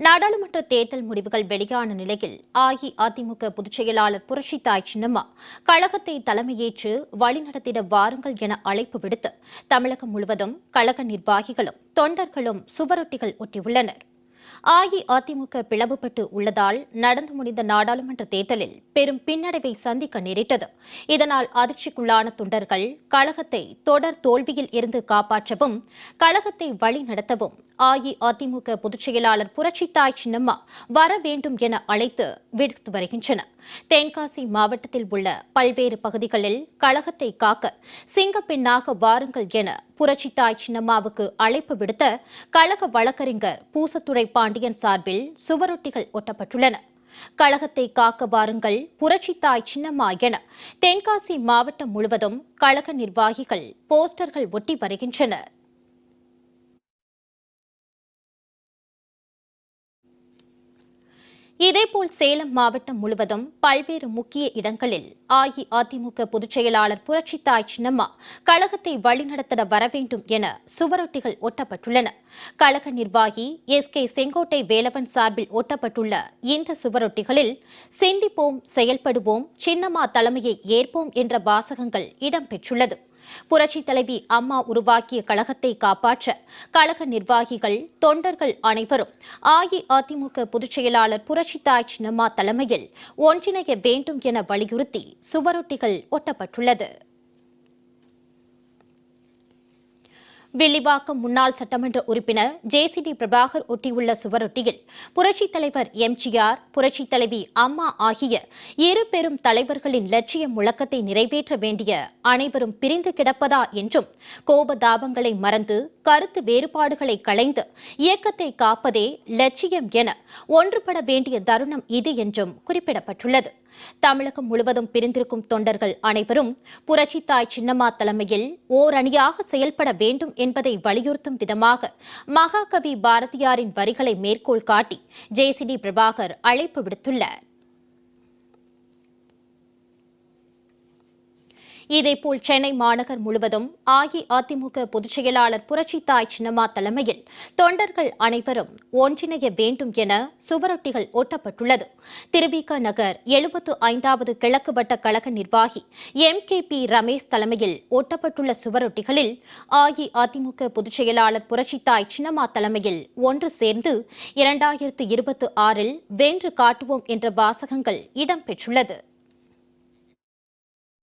நாடாளுமன்ற தேர்தல் முடிவுகள் வெளியான நிலையில் அஇஅதிமுக பொதுச் செயலாளர் புரட்சித்தாய் சின்னம்மா கழகத்தை தலைமையேற்று வழிநடத்திட வாருங்கள் என அழைப்பு விடுத்து தமிழகம் முழுவதும் கழக நிர்வாகிகளும் தொண்டர்களும் சுவரொட்டிகள் ஒட்டியுள்ளனர். அஇஅதிமுக பிளவுபட்டு உள்ளதால் நடந்து முடிந்த நாடாளுமன்ற தேர்தலில் பெரும் பின்னடைவை சந்திக்க நேரிட்டது. இதனால் அதிர்ச்சிக்குள்ளான தொண்டர்கள் கழகத்தை தொடர் தோல்வியில் இருந்து காப்பாற்றவும் கழகத்தை வழி நடத்தவும் அஇஅதிமுக பொதுச் செயலாளர் புரட்சித்தாய் சின்னம்மா வர வேண்டும் என அழைத்து விடுத்து வருகின்றனர். தென்காசி மாவட்டத்தில் உள்ள பல்வேறு பகுதிகளில் கழகத்தை காக்க சிங்கப்பெண்ணாக வாருங்கள் என புரட்சித்தாய் சின்னம்மாவுக்கு அழைப்பு விடுத்த கழக வழக்கறிஞர் பூசத்துறை பாண்டியன் சார்பில் சுவரொட்டிகள் ஒட்டப்பட்டுள்ளன. கழகத்தை காக்க வாருங்கள் புரட்சித்தாய் சின்னம்மா என தென்காசி மாவட்டம் முழுவதும் கழக நிர்வாகிகள் போஸ்டர்கள் ஒட்டி வருகின்றனர். இதேபோல் சேலம் மாவட்டம் முழுவதும் பல்வேறு முக்கிய இடங்களில் அஇஅதிமுக பொதுச் செயலாளர் புரட்சித்தாய் சின்னம்மா கழகத்தை வழிநடத்திட வரவேண்டும் என சுவரொட்டிகள் ஒட்டப்பட்டுள்ளன. கழக நிர்வாகி எஸ் கே செங்கோட்டை வேலவன் சார்பில் ஒட்டப்பட்டுள்ள இந்த சுவரொட்டிகளில் சிந்திப்போம் செயல்படுவோம் சின்னம்மா தலைமையை ஏற்போம் என்ற வாசகங்கள் இடம்பெற்றுள்ளது. புரட்சி தலைவி அம்மா உருவாக்கிய கழகத்தை காப்பாற்ற கழக நிர்வாகிகள் தொண்டர்கள் அனைவரும் அஇஅதிமுக பொதுச் செயலாளர் புரட்சித்தாய் சின்னம்மா தலைமையில் ஒன்றிணைய வேண்டும் என வலியுறுத்தி சுவரொட்டிகள் ஒட்டப்பட்டுள்ளது. வில்லிவாக்கம் முன்னாள் சட்டமன்ற உறுப்பினர் ஜேசிடி பிரபாகர் ஒட்டியுள்ள சுவரொட்டியில் புரட்சித் தலைவர் எம்ஜிஆர் புரட்சித் தலைவி அம்மா ஆகிய இரு பெரும் தலைவர்களின் லட்சிய முழக்கத்தை நிறைவேற்ற வேண்டிய அனைவரும் பிரிந்து கிடப்பதா என்றும் கோபதாபங்களை மறந்து கருத்து வேறுபாடுகளை களைந்து இயக்கத்தை காப்பதே லட்சியம் என ஒன்றுபட வேண்டிய தருணம் இது என்றும் குறிப்பிடப்பட்டுள்ளது. தமிழகம் முழுவதும் பிரிந்திருக்கும் தொண்டர்கள் அனைவரும் புரட்சித்தாய் சின்னம்மா தலைமையில் ஓரணியாக செயல்பட வேண்டும் என்பதை வலியுறுத்தும் விதமாக மகாகவி பாரதியாரின் வரிகளை மேற்கோள் காட்டி ஜேசிடி பிரபாகர் அழைப்பு விடுத்துள்ளார். இதேபோல் சென்னை மாநகர் முழுவதும் அஇஅதிமுக பொதுச் செயலாளர் புரட்சித்தாய் சின்னம்மா தலைமையில் தொண்டர்கள் அனைவரும் ஒன்றிணைய வேண்டும் என சுவரொட்டிகள் ஒட்டப்பட்டுள்ளது. திருவிக நகர் எழுபத்து ஐந்தாவது கிழக்கு வட்ட கழக நிர்வாகி எம் கே பி ரமேஷ் தலைமையில் ஒட்டப்பட்டுள்ள சுவரொட்டிகளில் அஇஅதிமுக பொதுச் செயலாளர் புரட்சித்தாய் சின்னம்மா தலைமையில் ஒன்று சேர்ந்து இரண்டாயிரத்து இருபத்தி ஆறில் வென்று காட்டுவோம் என்ற வாசகங்கள் இடம்பெற்றுள்ளது